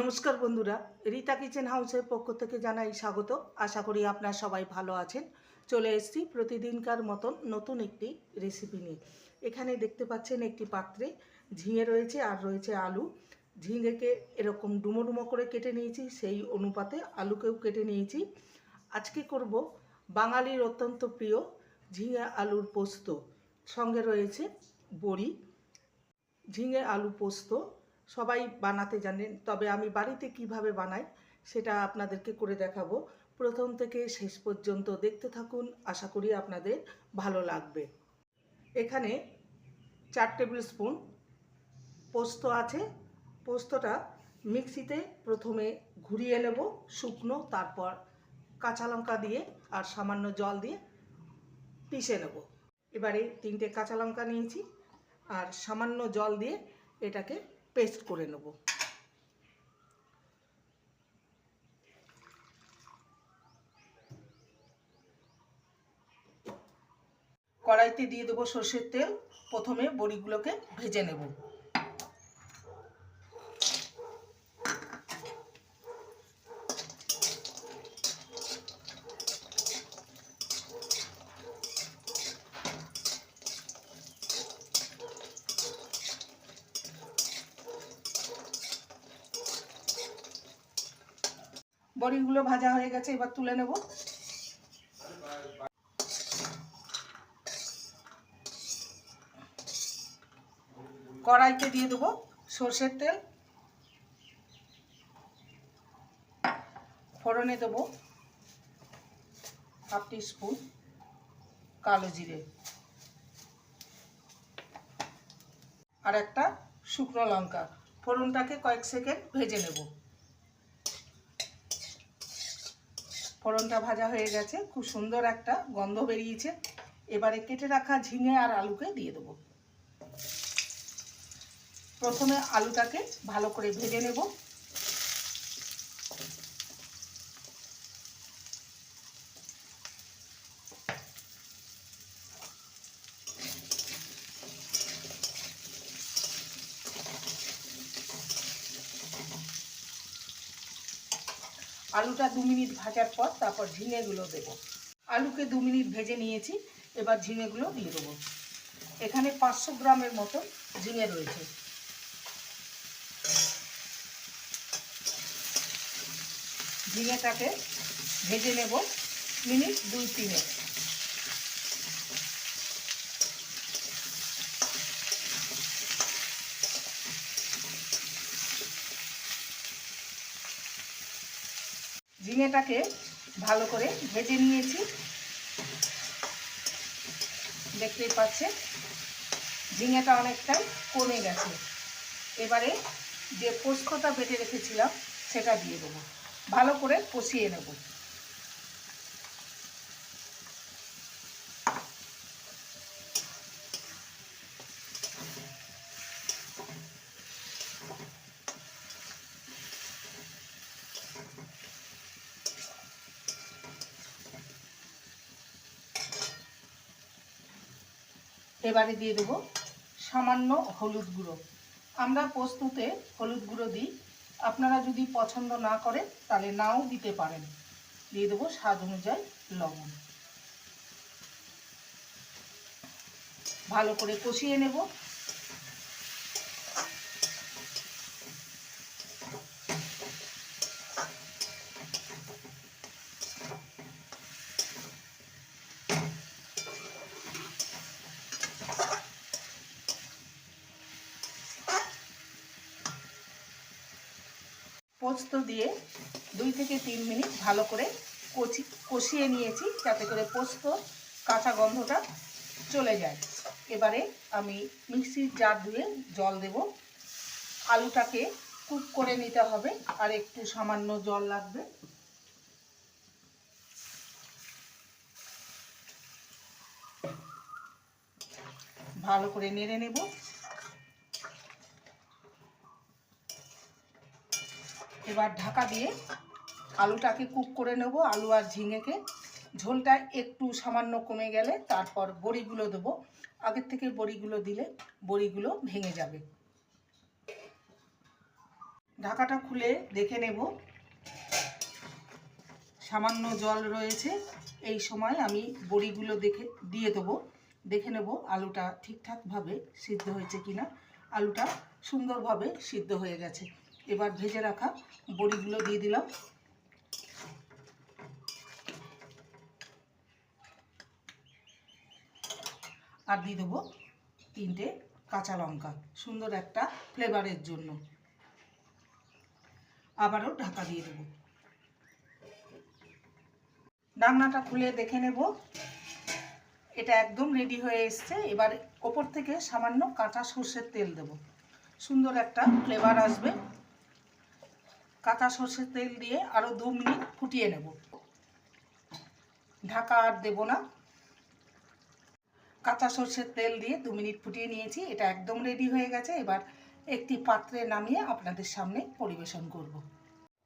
নমস্কার বন্ধুরা, রীতা কিচেন হাউসের পক্ষ থেকে জানাই স্বাগত। আশা করি আপনারা সবাই ভালো আছেন। চলে এসেছি প্রতিদিনকার মতন নতুন একটি রেসিপি নিয়ে। এখানে দেখতে পাচ্ছেন একটি পাত্রে ঝিঙে রয়েছে আর রয়েছে আলু। ঝিঙেকে এরকম ডুমো ডুমো করে কেটে নিয়েছি, সেই অনুপাতে আলুকেও কেটে নিয়েছি। আজকে করব বাঙালির অত্যন্ত প্রিয় ঝিঙে আলুর পোস্ত। সঙ্গে রয়েছে বড়ি। ঝিঙে আলু পোস্ত সবাই বানাতে জানেন, তবে আমি বাড়িতে কীভাবে বানাই সেটা আপনাদেরকে করে দেখাবো। প্রথম থেকে শেষ পর্যন্ত দেখতে থাকুন, আশা করি আপনাদের ভালো লাগবে। এখানে চার টেবিল স্পুন পোস্ত আছে। পোস্তটা মিক্সিতে প্রথমে ঘুরিয়ে নেব শুকনো, তারপর কাঁচা লঙ্কা দিয়ে আর সামান্য জল দিয়ে পিষে নেব। এবারে তিনটে কাঁচা লঙ্কা নিয়েছি আর সামান্য জল দিয়ে এটাকে পেস্ট করে নেব। কড়াইতে দিয়ে দেবো সর্ষের তেল। প্রথমে বড়িগুলোকে ভেজে নেব। বড়িগুলো ভাজা হয়ে গেছে, এবার তুলে নেব। কড়াইতে দিয়ে দেবো সর্ষের তেল। ফোড়নে দেবো হাফ স্পুন কালো জিরে। আর একটা শুকনো লঙ্কা। ফোড়নটাকে কয়েক সেকেন্ড ভেজে নেব। ফোড়নটা ভাজা হয়ে গেছে। খুব সুন্দর একটা গন্ধ বেরিয়েছে। এবারে কেটে রাখা ঝিঙে আর আলুকে দিয়ে দেবো। প্রথমে আলুটাকে ভালো করে ভেজে নেব। আলুটা দু মিনিট ভাজার পর তারপর ঝিঙেগুলো দেব। আলুকে দু মিনিট ভেজে নিয়েছি, এবার ঝিঙেগুলো দিয়ে দেবো। এখানে পাঁচশো গ্রামের মতো ঝিঙে রয়েছে। ঝিঙেটাকে ভেজে নেব মিনিট দুই তিনে ঝিঙেটাকে ভালো করে ভেজে নিয়েছি। দেখতেই পাচ্ছে ঝিঙেটা অনেকটাই কমে গেছে। এবারে যে পোস্তটা বেটে রেখেছিলাম, সেটা দিয়ে দেবো। ভালো করে কষিয়ে নেব। এবারে দিয়ে দেবো সামান্য হলুদ গুঁড়ো। আমরা পোস্তুতে হলুদ গুঁড়ো দিই। আপনারা যদি পছন্দ না করেন, তাহলে নাও দিতে পারেন। দিয়ে দেবো স্বাদ অনুযায়ী লবণ। ভালো করে কষিয়ে নেব। পোস্ত দিয়ে দুই থেকে তিন মিনিট ভালো করে কচি, কষিয়ে নিয়েছি যাতে করে পোস্ত কাঁচা গন্ধটা চলে যায়। এবারে আমি মিক্সির জার ধুয়ে জল দেব। আলুটাকে কুক করে নিতে হবে আর একটু সামান্য জল লাগবে। ভালো করে নেড়ে নেব। এবার ঢাকা দিয়ে আলুটাকে কুক করে নেব, আলু আর ঝিঙেকে। ঝোলটা একটু সামান্য কমে গেলে তারপর বড়িগুলো দেবো। আগের থেকে বড়িগুলো দিলে বড়িগুলো ভেঙে যাবে। ঢাকাটা খুলে দেখে নেব। সামান্য জল রয়েছে, এই সময় আমি বড়িগুলো দেখে, দিয়ে দেবো। দেখে নেব আলুটা ঠিকঠাকভাবে সিদ্ধ হয়েছে কিনা। আলুটা সুন্দরভাবে সিদ্ধ হয়ে গেছে। এবার ভেজে রাখা বড়িগুলো দিয়ে দিলাম। আর দিয়ে দেবো তিনটে কাঁচা লঙ্কা, সুন্দর একটা ফ্লেভারের জন্য। আবারও ঢাকা দিয়ে দেবো। ডাকনাটা খুলে দেখে নেব। এটা একদম রেডি হয়ে এসছে। এবার ওপর থেকে সামান্য কাঁচা সর্ষের তেল দেব। সুন্দর একটা ফ্লেভার আসবে। কাঁচা সর্ষের তেল দিয়ে আরও দু মিনিট ফুটিয়ে নেব। ঢাকা আর দেবো না। কাঁচা সর্ষের তেল দিয়ে দু মিনিট ফুটিয়ে নিয়েছি। এটা একদম রেডি হয়ে গেছে। এবার একটি পাত্রে নামিয়ে আপনাদের সামনে পরিবেশন করব।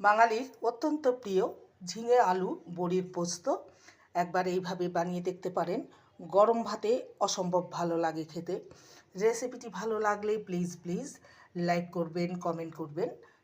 বাঙালির অত্যন্ত প্রিয় ঝিঙে আলু বড়ির পোস্ত। একবার এইভাবে বানিয়ে দেখতে পারেন। গরম ভাতে অসম্ভব ভালো লাগে খেতে। রেসিপিটি ভালো লাগলে প্লিজ প্লিজ লাইক করবেন, কমেন্ট করবেন।